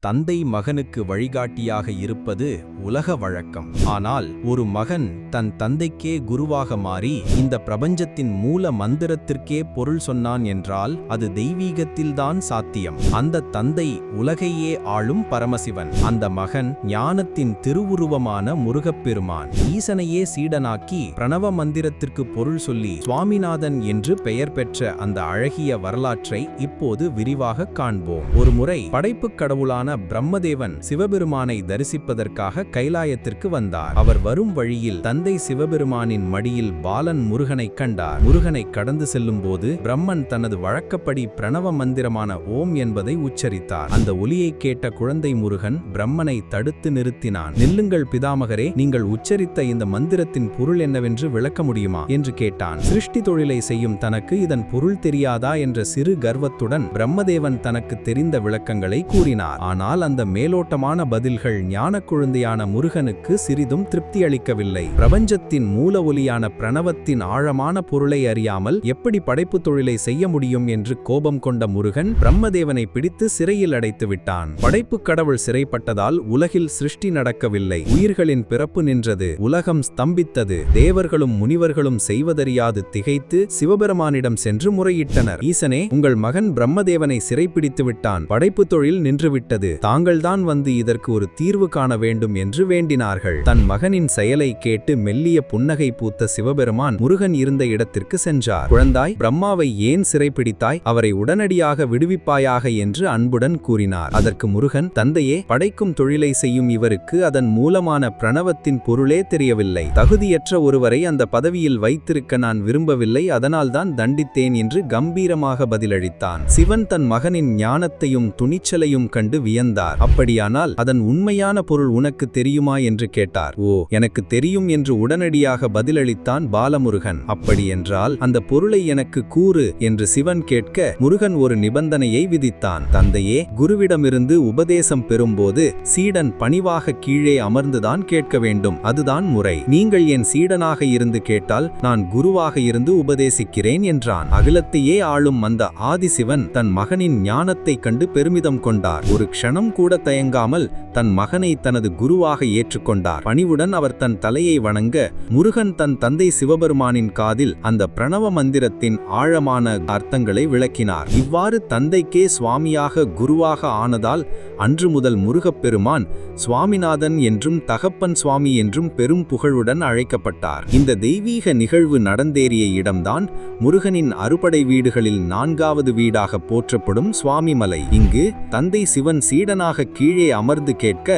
தந்தை மகனுக்கு வழிகாட்டியாக இருப்பது உலக வழக்கம். ஆனால் ஒரு மகன் தன் தந்தைக்கே குருவாக மாறி இந்த பிரபஞ்சத்தின் மூல மந்திரத்திற்கே பொருள் சொன்னான் என்றால் அது தெய்வீகத்தில்தான் சாத்தியம். அந்த தந்தை உலகையே ஆளும் பரமசிவன். அந்த மகன் ஞானத்தின் திருவுருவமான முருகப்பெருமான். ஈசனையே சீடனாக்கி பிரணவ மந்திரத்திற்கு பொருள் சொல்லி சுவாமிநாதன் என்று பெயர் பெற்ற அந்த அழகிய வரலாற்றை இப்போது விரிவாக காண்போம். ஒருமுறை படைப்புக் கடவுளான பிரம்மதேவன் சிவபெருமானை தரிசிப்பதற்காக கைலாயத்திற்கு வந்தார். அவர் வரும் வழியில் தந்தை சிவபெருமானின் மடியில் பாலன் முருகனை கண்டார். முருகனை கடந்து செல்லும்போது பிரம்மன் தனது வழக்கப்படி பிரணவ மந்திரமான ஓம் என்பதை உச்சரித்தார். அந்த ஒலியை கேட்ட குழந்தை முருகன் பிரம்மனை தடுத்து நிறுத்தினான். நில்லுங்கள் பிதாமகரே நீங்கள் உச்சரித்த இந்த மந்திரத்தின் பொருள் என்னவென்று விளக்க முடியுமா? என்று கேட்டான். சிருஷ்டி தொழிலை செய்யும் தனக்கு இதன் பொருள் தெரியாதா? என்ற சிறு கர்வத்துடன் பிரம்மதேவன் தனக்கு தெரிந்த விளக்கங்களை கூறினார். ஆனால் அந்த மேலோட்டமான பதில்கள் ஞான குழந்தையான முருகனுக்கு சிறிதும் திருப்தியளிக்கவில்லை. பிரபஞ்சத்தின் மூல ஒலியான பிரணவத்தின் ஆழமான பொருளை அறியாமல் எப்படி படைப்பு தொழிலை செய்ய முடியும் என்று கோபம் கொண்ட முருகன் பிரம்மதேவனை பிடித்து சிறையில் அடைத்து விட்டான். படைப்புக் கடவுள் சிறைப்பட்டதால் உலகில் சிருஷ்டி நடக்கவில்லை. உயிர்களின் பிறப்பு நின்றது. உலகம் ஸ்தம்பித்தது. தேவர்களும் முனிவர்களும் செய்வதறியாது திகைத்து சிவபெருமானிடம் சென்று முறையிட்டனர். ஈசனே உங்கள் மகன் பிரம்மதேவனை சிறைப்பிடித்து விட்டான். படைப்பு தொழில் நின்றுவிட்டது. தாங்கள்தான் வந்து இதற்கு ஒரு தீர்வு காண வேண்டும் என்று வேண்டினார்கள். தன் மகனின் செயலை கேட்டு மெல்லிய புன்னகை பூத்த சிவபெருமான் முருகன் இருந்த இடத்திற்கு சென்றார். குழந்தாய் பிரம்மாவை ஏன் சிறைப்பிடித்தாய்? அவரை உடனடியாக விடுவிப்பாயாக என்று அன்புடன் கூறினார். அதற்கு முருகன் தந்தையே படைக்கும் தொழிலை செய்யும் இவருக்கு அதன் மூலமான பிரணவத்தின் பொருளே தெரியவில்லை. தகுதியற்ற ஒருவரை அந்த பதவியில் வைத்திருக்க நான் விரும்பவில்லை. அதனால்தான் தண்டித்தேன் என்று கம்பீரமாக பதிலளித்தான். சிவன் தன் மகனின் ஞானத்தையும் துணிச்சலையும் கண்டு வியந்தார். அப்படியானால் அதன் உண்மையான பொருள் உனக்கு தெரியுமா? என்று கேட்டார். ஓ எனக்கு தெரியும் என்று உடனடியாக பதிலளித்தான் பாலமுருகன். அப்படியென்றால் அந்த பொருளை எனக்கு கூறு என்று சிவன் கேட்க முருகன் ஒரு நிபந்தனையை விதித்தான். தந்தையே குருவிடமிருந்து உபதேசம் பெறும்போது சீடன் பணிவாக கீழே அமர்ந்துதான் கேட்க வேண்டும். அதுதான் முறை. நீங்கள் என் சீடனாக இருந்து கேட்டால் நான் குருவாக இருந்து உபதேசிக்கிறேன் என்றான். அகிலத்தையே ஆளும் அந்த ஆதிசிவன் தன் மகனின் ஞானத்தைக் கண்டு பெருமிதம் கொண்டார். ஒரு க்ஷணம் கூட தயங்காமல் தன் மகனை தனது குருவாக ஏற்றுக்கொண்டார். பணிவுடன் அவர் தன் தலையை வணங்க முருகன் தன் தந்தை சிவபெருமானின் காதில் அந்த பிரணவ மந்திரத்தின் ஆழமான அர்த்தங்களை விளக்கினார். இவ்வாறு தந்தைக்கே சுவாமியாக குருவாக ஆனதால் அன்று முதல் முருகப்பெருமான் சுவாமிநாதன் என்றும் தகப்பன் சுவாமி என்றும் பெரும் புகழுடன் அழைக்கப்பட்டார். இந்த தெய்வீக நிகழ்வு நடந்தேறிய இடம்தான் முருகனின் அறுபடை வீடுகளில் நான்காவது வீடாக போற்றப்படும் சுவாமிமலை. இங்கு தந்தை சிவன் சீடனாக கீழே அமர்ந்து கேட்க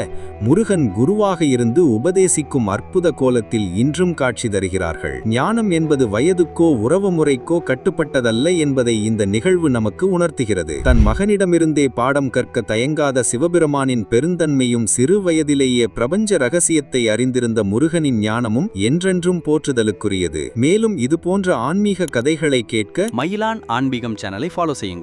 முருகன் குருவாக இருந்து உபதேசிக்கும் அற்புத கோலத்தில் இன்றும் காட்சி தருகிறார்கள். ஞானம் என்பது வயதுக்கோ உறவு முறைக்கோ கட்டுப்பட்டதல்ல என்பதை இந்த நிகழ்வு நமக்கு உணர்த்துகிறது. தன் மகனிடமிருந்தே பாடம் கற்க தயங்காத சிவபெருமானின் பெருந்தன்மையும் சிறு வயதிலேயே பிரபஞ்ச ரகசியத்தை அறிந்திருந்த முருகனின் ஞானமும் என்றென்றும் போற்றுதலுக்குரியது. மேலும் இதுபோன்ற ஆன்மீக கதைகளை கேட்க மயிலான் ஆன்மீகம் சேனலை ஃபாலோ செய்யுங்கள்.